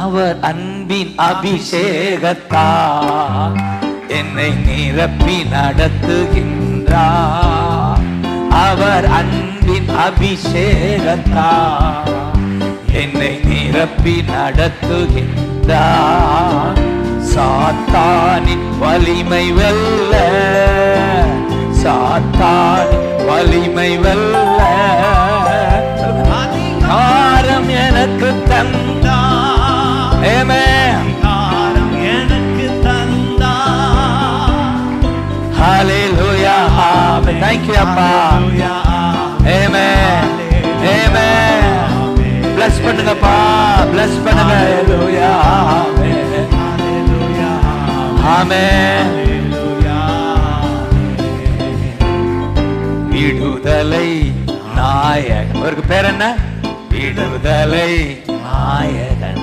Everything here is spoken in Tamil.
அவர் அன்பின் அபிஷேகத்தா என்னை நிரப்பி நடத்துகின்றார் அவர் அன்பின் அபிஷேகத்தா என்னை நிரப்பி நடத்துகின்றார் சாத்தானின் வலிமை வெல்ல சாத்தானின் வலிமை வெல்ல. அதிகாரம் எனக்கு தந்தா Thank you, அப்பா. Amen. Amen. Bless பண்ணுங்கப்பா. Bless பண்ணுங்க. Hallelujah. Amen. விடுதலை நாயகன் அவருக்கு பேர் என்ன விடுதலை நாயகன்